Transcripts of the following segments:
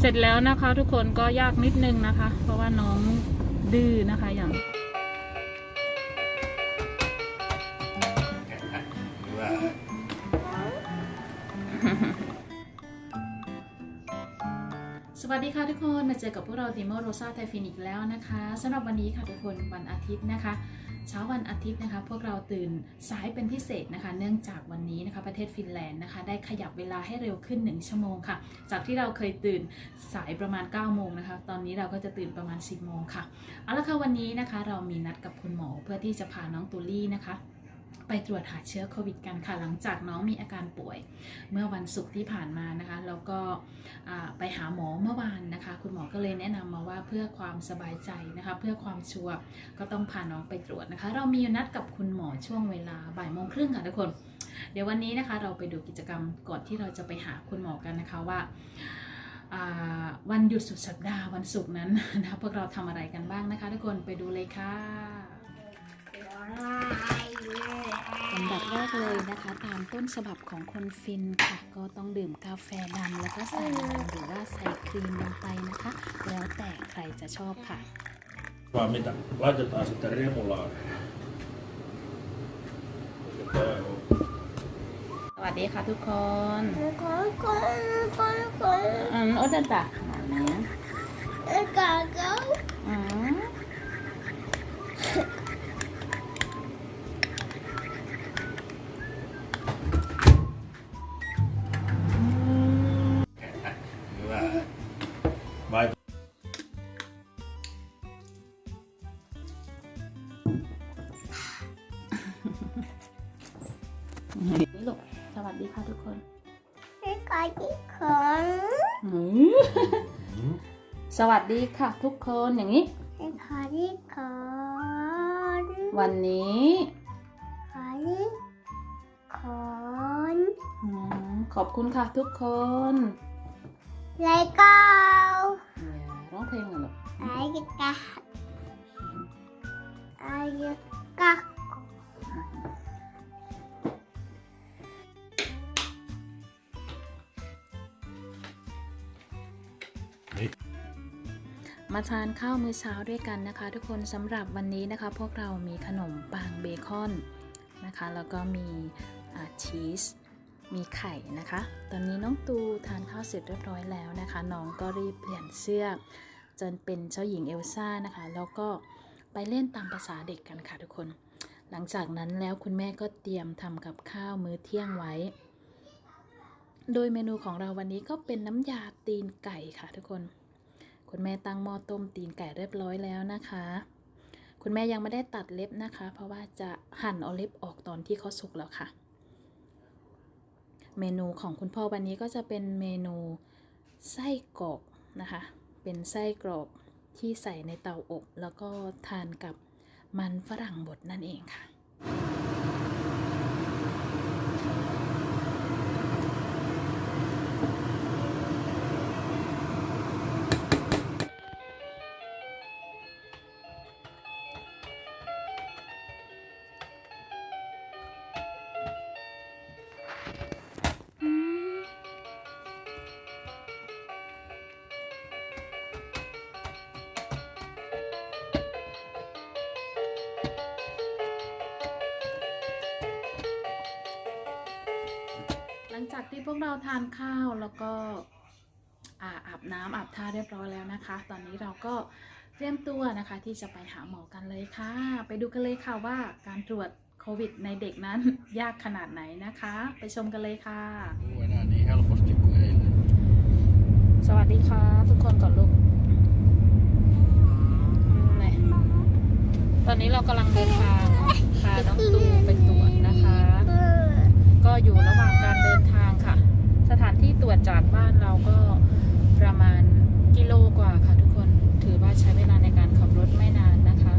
เสร็จแล้วนะคะทุกคนก็ยากนิดนึงนะคะ เพราะว่าน้องดื้อนะคะอย่างส วัสดีค่ะทุกคนมาเจอกับพวกเราทีมโรซาไทฟินอีกแล้วนะคะสำหรับวันนี้ค่ะทุกคนวันอาทิตย์นะคะ เช้าวันอาทิตย์นะคะ พวกเราตื่นสายเป็นพิเศษนะคะ เนื่องจากวันนี้นะคะประเทศฟินแลนด์นะคะ ได้ขยับเวลาให้เร็วขึ้น 1 ชั่วโมงค่ะ จากที่เราเคยตื่นสายประมาณ 9 โมงนะคะ ตอนนี้เราก็จะตื่นประมาณ 10 โมงค่ะเอาละค่ะวันนี้นะคะ เรามีนัดกับคุณหมอเพื่อที่จะพาน้องตูลี่นะคะ ไปตรวจหาเชื้อโควิดกันค่ะ หลังจากน้องมีอาการป่วย เมื่อวันศุกร์ที่ผ่านมานะคะ แล้วก็ไปหาหมอเมื่อวานนะคะ คุณหมอก็เลยแนะนำมาว่าเพื่อความสบายใจนะคะ เพื่อความชัวร์ก็ต้องพาน้องไปตรวจนะคะ เรามีนัดกับคุณหมอช่วงเวลาบ่ายโมงครึ่งค่ะทุกคน เดี๋ยววันนี้นะคะเราไปดูกิจกรรมก่อนที่เราจะไปหาคุณหมอกันนะคะว่าวันหยุดสุดสัปดาห์วันศุกร์นั้นนะพวกเราทำอะไรกันบ้างนะคะ ทุกคนไปดูเลยค่ะ อันดับแรกเลยนะคะ ตามต้นฉบับของคนฟินค่ะ ก็ต้องดื่มกาแฟดำแล้วก็ใส่นมหรือว่าใส่ครีมลงไปนะคะ แล้วแต่ใครจะชอบค่ะ Vaan mitä? Laitetaan sitten remulaa. Otetaan สวัสดีค่ะทุกคน Con, con, con, con, อืมโอ้เดนตาหมาเนี่ย el cacao. อืม นี่ลูกสวัสดีค่ะทุกคน El callejón. อืมสวัสดีค่ะทุกคนอย่างนี้ El callejón. วันนี้ Callejón. อืมขอบคุณค่ะทุกคน Lego. เนี่ยร้องเพลงเลยลูก Ay, ca. Ay, ca. มาทานข้าวมื้อเช้าด้วยกันนะคะ ทุกคนสำหรับวันนี้นะคะ พวกเรามีขนมปังเบคอนนะคะ แล้วก็มีชีสมีไข่นะคะ ตอนนี้น้องตูทานข้าวเสร็จเรียบร้อยแล้วนะคะ น้องก็รีบเปลี่ยนเสื้อจนเป็นเจ้าหญิงเอลซ่านะคะ แล้วก็ไปเล่นตามภาษาเด็กกันค่ะทุกคน หลังจากนั้นแล้วคุณแม่ก็เตรียมทำกับข้าวมื้อเที่ยงไว้ โดยเมนูของเราวันนี้ก็เป็นน้ำยาตีนไก่ค่ะทุกคน คุณแม่ตั้งหม้อต้มตีนไก่เรียบร้อยแล้วนะคะ คุณแม่ยังไม่ได้ตัดเล็บนะคะ เพราะว่าจะหั่นเอาเล็บออกตอนที่เขาสุกแล้วค่ะ เมนูของคุณพ่อวันนี้ก็จะเป็นเมนูไส้กรอกนะคะ เป็นไส้กรอกที่ใส่ในเตาอบ แล้วก็ทานกับมันฝรั่งบดนั่นเองค่ะ ที่พวกเราทานข้าวแล้วก็อาอาบน้ำอาบท่าเรียบร้อยแล้วนะคะ ตอนนี้เราก็เตรียมตัวนะคะที่จะไปหาหมอกันเลยค่ะ ไปดูกันเลยค่ะว่าการตรวจโควิดในเด็กนั้นยากขนาดไหนนะคะ ไปชมกันเลยค่ะ Puhu enää niin helposti kuin eilen. สวัสดีค่ะ ทุกคนก่อนลูกนี่ตอนนี้เรากำลังเดินทางพาน้องตูไปตรวจนะคะ ก็อยู่ระหว่างการเดินทางค่ะส ส่วจจากบ้านเราก็ประมาณกิโลกว่าค่ะทุกคน ถือว่าใช้เวลาในการขับรถไม่นานนะคะ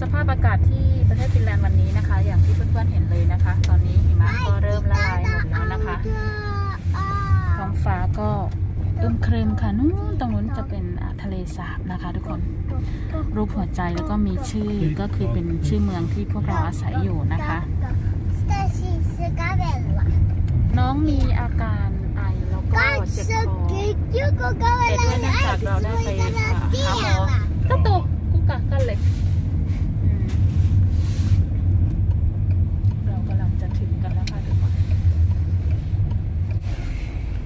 สภาพอากาศที่ประเทศฟินแลนด์วันนี้นะคะ อย่างที่เพื่อนๆเห็นเลยนะคะ ตอนนี้หิมะก็เริ่มละลายหมดแล้วนะคะ ท้องฟ้าก็อึมครึมค่ะนู้นตรงนู้นจะเป็นทะเลสาบนะคะ ทุกคนรูปหัวใจแล้วก็มีชื่อก็คือเป็นชื่อเมืองที่พวกเราอาศัยอยู่นะคะ สึาเบลวะน้องมีอาการไอแล้วก็เจ็บคอเด็ก็เวแต่ลาด้วยนื่จากเราได้ไปหาหาหมอก็ตกกูกะกันเลยมเรากำลังจะถึงกันแล้วค่ะทุกคน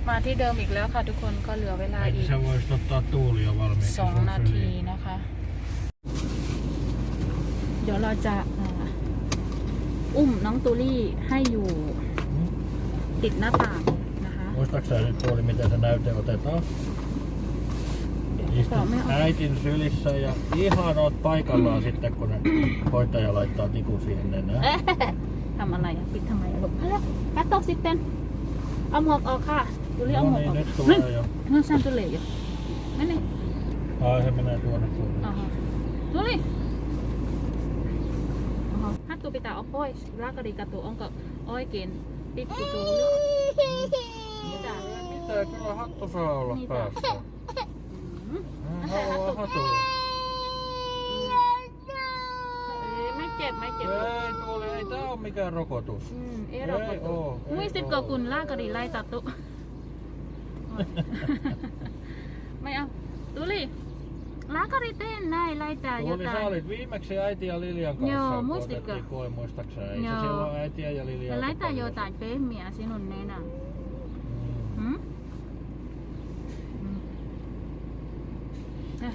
มาที่เดิมอีกแล้วค่ะทุกคนก็เหลือเวลาอีกสองนาทีนะคะ เดี๋ยวเราจะ อ่าอุ้มน้องตูลี่ให้อยู่ติดหน้าต่างนะคะ Muistatko sä nyt tuoli, miten se näyte otetaan? Istut Joo, me on- äitin sylissä ja ihan oot paikallaan sitten, kun ne hoitaja laittaa tikun siihen nenään. ทำอะไรอ่ะปิดทำไมอ่ะลูกแล้วกัดตกสิเต้นเอาหมวกออกค่ะตูลี่เอา No หมวกอ niin, อก nyt tulee jo. เงื่อนสั้นตัวเหล่อยู่ไม่นี่ Ai se menee tuonne tuonne. อ๋อ ตูลี่อ๋อถ้าตัวไปตาเอาป้อยรากกระดิกกระตัวองก็อ้อยเกณฑ์ปิดปิดตัวนี่จ้ะ Mitä, kyllä hattu saa olla Niitä. päässä. อืม Hän haluaa hatun. เอ้ยไม่เจ็บไม่เจ็บ Ei tuoli, ei tää oo mikään rokotus. อืมเอ๊ะเราก็ Ei ตัว oo. มุ้ย ei สิบ oo. กว่ากุนลากกระดิไล่ตัดตุ ไม่เอาตุลี่ lääkärit näin, laitaa no, jotain. Niin sä olit viimeksi äiti ja Lilian kanssa. Joo, muistitko? Koin muistaakseni. Ei Joo. se silloin äiti ja Lilian. Laita paljon. jotain pehmiä sinun nenään. Hmm? Hmm. Eh,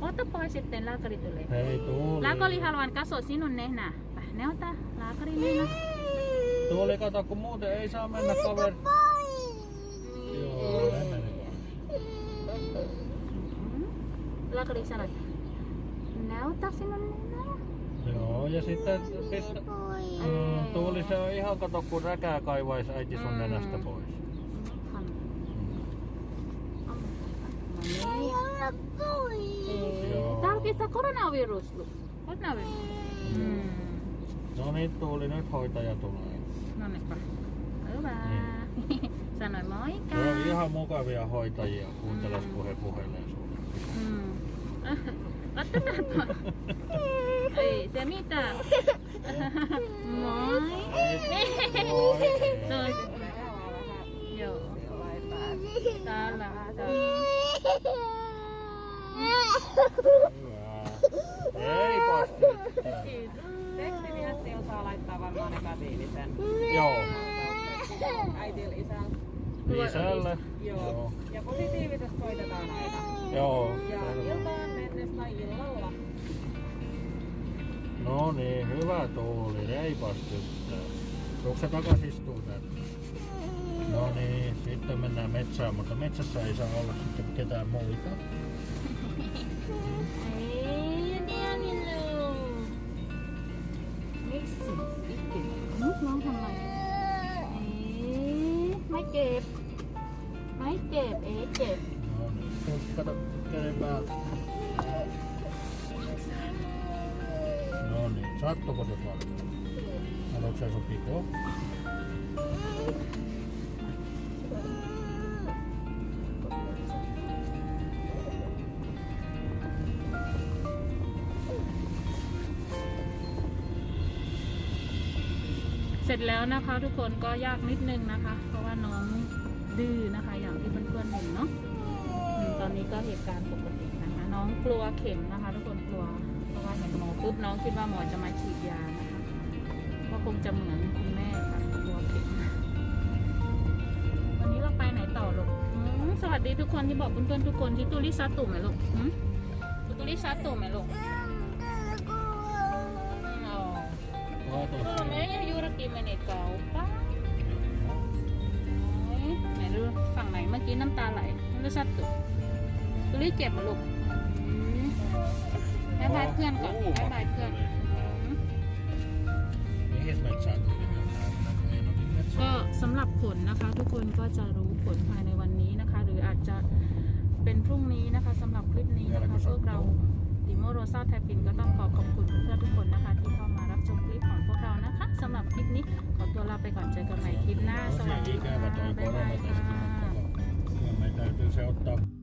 ota pois sitten lääkäri tulee. Hei Tuuli. Lääkäri haluan katsoa sinun nenää. Äh, ne ota lääkäri nenä. Tuuli kato kun muuten ei saa mennä kaveri. Joo. Näin meni. แล้วก็ดิฉันเลยแล้วตัดสินมันนะ Joo, ja sitten pistä... Mm, Tuuli, se on ihan kato, kun räkää kaivaisi äiti sun Mm. nenästä pois. ทำ Joo. Tää on kisa koronavirus. lu. Koronavirus. Mm. No niin, Tuuli, nyt hoitaja tulee. No niinpä. Hyvä. Sanoi moikka. Ne on ihan mukavia hoitajia, kuunteles kun he puhelee sulle. Ei 갔다 에이 재미있다 뭐이 또요 달라 Ei posti. Tekstiviesti osaa laittaa varmaan negatiivisen. Joo. Äitillä isällä. Isällä. Joo. Ja positiivisesti koitetaan aina. Joo. Ja iltaan mennessä illalla. No niin, hyvä Tuuli, reipas tyttö. Tuutko sä takas istuu tänne? No niin, sitten mennään metsään, mutta metsässä ei saa olla sitten ketään muita. Ei, dia minun. Miksi? Ikin. Nyt น้องทำไมเอ๊ะไม่เจ็บ ไม่เจ็บ เอ๊ะเจ็บ No niin, Tuut, kato käden päältä. No niin, sattuko se paljon? Haluatko sä sopiko? เสร็จแล้วนะคะทุกคนก็ยากนิดนึงนะคะ เพราะว่าน้องดื้อนะคะ อย่างที่เพื่อนๆเห็นเนาะตอนนี้ก็เหตุการณ์ปกตินะคะ น้องกลัวเข็มนะคะ ทุกคนกลัว ปุ๊บน้องคิดว่าหมอจะมาฉีดยานะคะก็คงจะเหมือนคุณแม่ค่ะกลัวเข็มวันนี้เราไปไหนต่อลูกอืมสวัสดีทุกคนที่บอกเพื่อนๆทุกคนที่ตุลิซาตุไหมลูกตุลิซาตุไหมลูกอ๋อ Kato เออแม่ยูระกีเมเนตเก่าป้าไหนดูฝั่งไหนเมื่อกี้น้ำตาไหลตุลิซาตุตุลิเจ็บไหมลูก บายบายเพื่อนก่อนบายบายเพื่อนอืม Mihin metsään tuli mennään? Mennäänkö Einokin ก็ metsään? สำหรับผลนะคะทุกคนก็จะรู้ผลภายในวันนี้นะคะ หรืออาจจะเป็นพรุ่งนี้นะคะสำหรับคลิปนี้นะคะพวกเราดิโมโรซาไทฟินก็ต้องขอขอบคุณเพื่อนๆทุกคนนะคะ ที่เข้ามารับชมคลิปของพวกเรานะคะสำหรับคลิปนี้ขอตัวลาไปก่อนเจอกันใหม่คลิปหน้าสวัส Tosi ดีค่ะ ikävä toi บ๊ายบาย koronatesti, ค่ะ